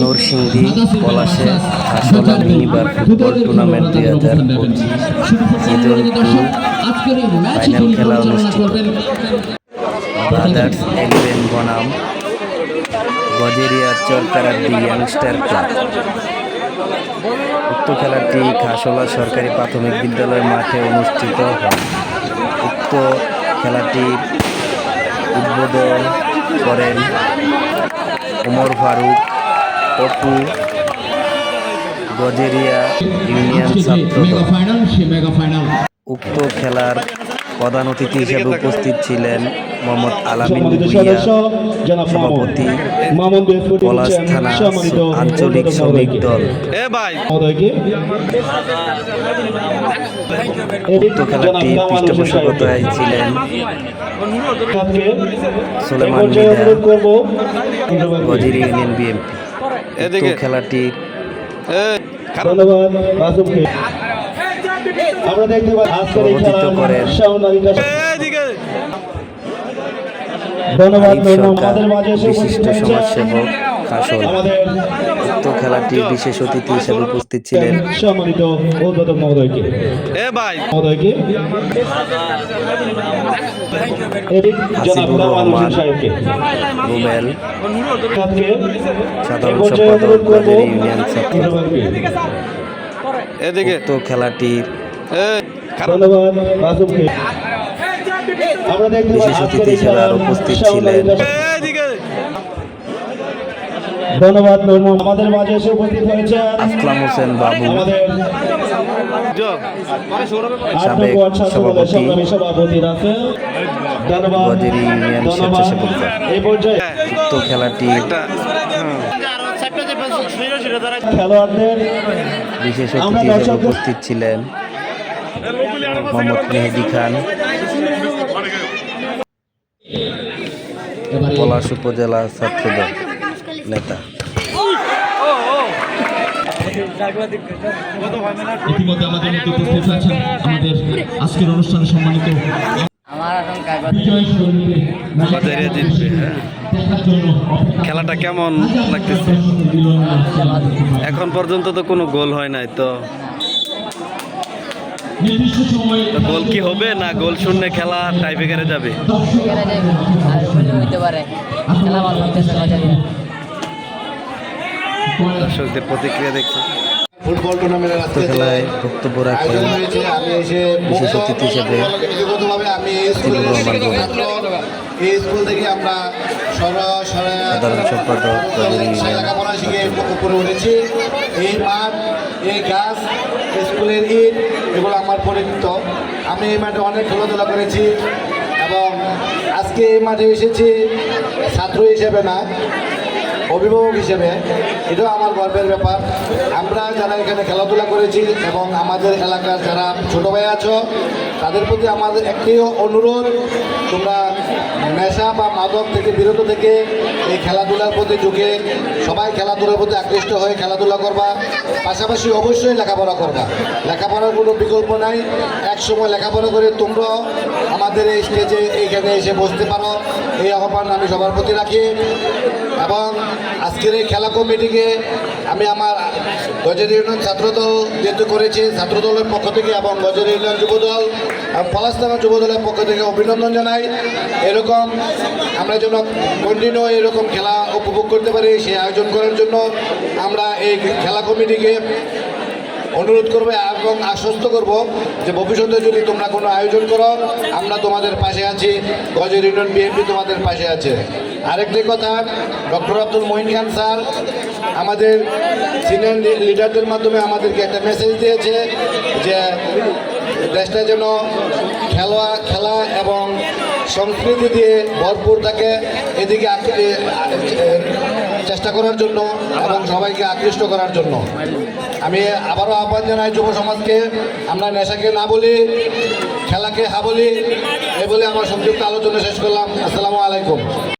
নরসিংদী, পলাশে যথার্থ minibar football tournament দুই হাজার পঁচিশ ফাইনাল খেলা অনুষ্ঠিত। ব্রাদার্স এলিভেন বনাম গজেরিয়া চরকারাদ্দি ইয়াংস্টার ক্লাব উক্ত খেলাটি খাসোলা সরকারি প্রাথমিক বিদ্যালয় মাঠে অনুষ্ঠিত হয় উক্ত খেলাটি উদ্বোধন করেন ওমর ফারুক অপু গজেরিয়া ইউনিয়ন ছাত্র উক্ত খেলার প্রধান অতিথি হিসেবে উপস্থিত ছিলেন মোহাম্মদ আলামিন সভাপতি পলাশ থানা আঞ্চলিক শ্রমিক দল। এ ভাই। মহোদয়কে। উক্ত খেলাটি পৃষ্ঠপোষকতায় ছিলেন সুলেমান গজির ইউনিয়ন বিএনপি। এদিকে। খেলাটি ধন্যবাদ আমরা দেখতে পাই আজকের এই ধন্যবাদ আমাদের মাঝে এসে উপস্থিত বিশিষ্ট হয়েছেন সমাজসেবক খাসল উক্ত খেলাটির বিশেষ অতিথি হিসেবে উপস্থিত ছিলেন। সম্মানিত উদ্বোধক মহোদয়কে। এ ভাই। মহোদয়কে। হাসিবুর রহমান সাহেবকে। সাধারণ সম্পাদক ইউনিয়ন ছাত্র। এদিকে। খেলাটির পাই বিশেষ অতিথি খেলার উপস্থিত ছিলেন। ধন্যবাদ আমাদের মাঝে এসে উপস্থিত হয়েছেন আসলাম হোসেন বাবু। সাবেক সভাপতি, ধন্যবাদ। এই পর্যায়ে উক্ত খেলাটি বিশেষ অতিথি উপস্থিত ছিলেন মোহাম্মদ মেহেদি খান। পলাশ উপজেলা ছাত্রদল নেতা। ইতিমধ্যে আমাদের মধ্যে উপস্থিত হয়েছেন আমাদের আজকের অনুষ্ঠানে সম্মানিত জিতবে, হ্যাঁ। খেলাটা কেমন লাগতেছে। এখন পর্যন্ত তো কোনো গোল হয় নাই তো। নির্দিষ্ট সময়ে তো গোল কি হবে না গোল শূন্য খেলা টাইব্রেকারে যাবে? দর্শকদের প্রতিক্রিয়া দেখতে ফুটবল টুর্নামেন্টের আজকে খেলায় বক্তব্য রাখেন বিশেষ অতিথি হিসেবে আমি এই স্কুল থেকে আমরা সাধারণ সম্পাদক উপরে উঠেছি। এই মাঠ এই গাছ স্কুলের ইট এগুলো আমার পরিচিত। আমি এই মাঠে অনেক খেলাধুলা করেছি এবং আজকে এই মাঠে এসেছি ছাত্র হিসেবে না অভিভাবক হিসেবে, এটাও আমার গর্বের ব্যাপার। আমরা যারা এখানে খেলাধুলা করেছি এবং আমাদের এলাকার যারা ছোটো ভাই আছো তাদের প্রতি আমাদের একটি অনুরোধ, তোমরা নেশা বা মাদক থেকে বিরত থেকে এই খেলাধুলার প্রতি ঝুঁকে সবাই খেলাধুলার প্রতি আকৃষ্ট হয়ে খেলাধুলা করবা। পাশাপাশি অবশ্যই লেখাপড়া করবা। লেখাপড়ার কোনো বিকল্প নাই। এক সময় লেখাপড়া করে তোমরাও আমাদের এই স্টেজে এইখানে এসে বসতে পারো। এই আহ্বান আমি সবার প্রতি রাখি। এবং আজকের এই খেলা কমিটিকে আমি আমার গজের ইউনিয়ন ছাত্রদল যেহেতু করেছি, ছাত্রদলের পক্ষ থেকে এবং গজের ইউনিয়ন যুবদল এবং পলাশতানা যুবদলের পক্ষ থেকে অভিনন্দন জানাই। এরকম আমরা যেন কন্টিনিউ এরকম খেলা উপভোগ করতে পারি সেই আয়োজন করার জন্য আমরা এই খেলা কমিটিকে অনুরোধ করবে এবং আশ্বস্ত করব যে ভবিষ্যতে যদি তোমরা কোনো আয়োজন করো, আমরা তোমাদের পাশে আছি। গজের ইউনিয়ন বিএনপি তোমাদের পাশে আছে। আরেকটি কথা, ডক্টর আব্দুল মহিন খান স্যার আমাদের সিনিয়র লিডারদের মাধ্যমে আমাদেরকে একটা মেসেজ দিয়েছে যে দেশটা যেন খেলা খেলা এবং সংস্কৃতি দিয়ে ভরপুর থাকে, এদিকে এ- এ- চেষ্টা করার জন্য এবং সবাইকে আকৃষ্ট করার জন্য। আমি আবারও আহ্বান জানাই যুব সমাজকে, আমরা নেশাকে না বলি, খেলাকে হা বলি এই বলে আমার সংযুক্ত আলোচনা শেষ করলাম। আসসালামু আলাইকুম।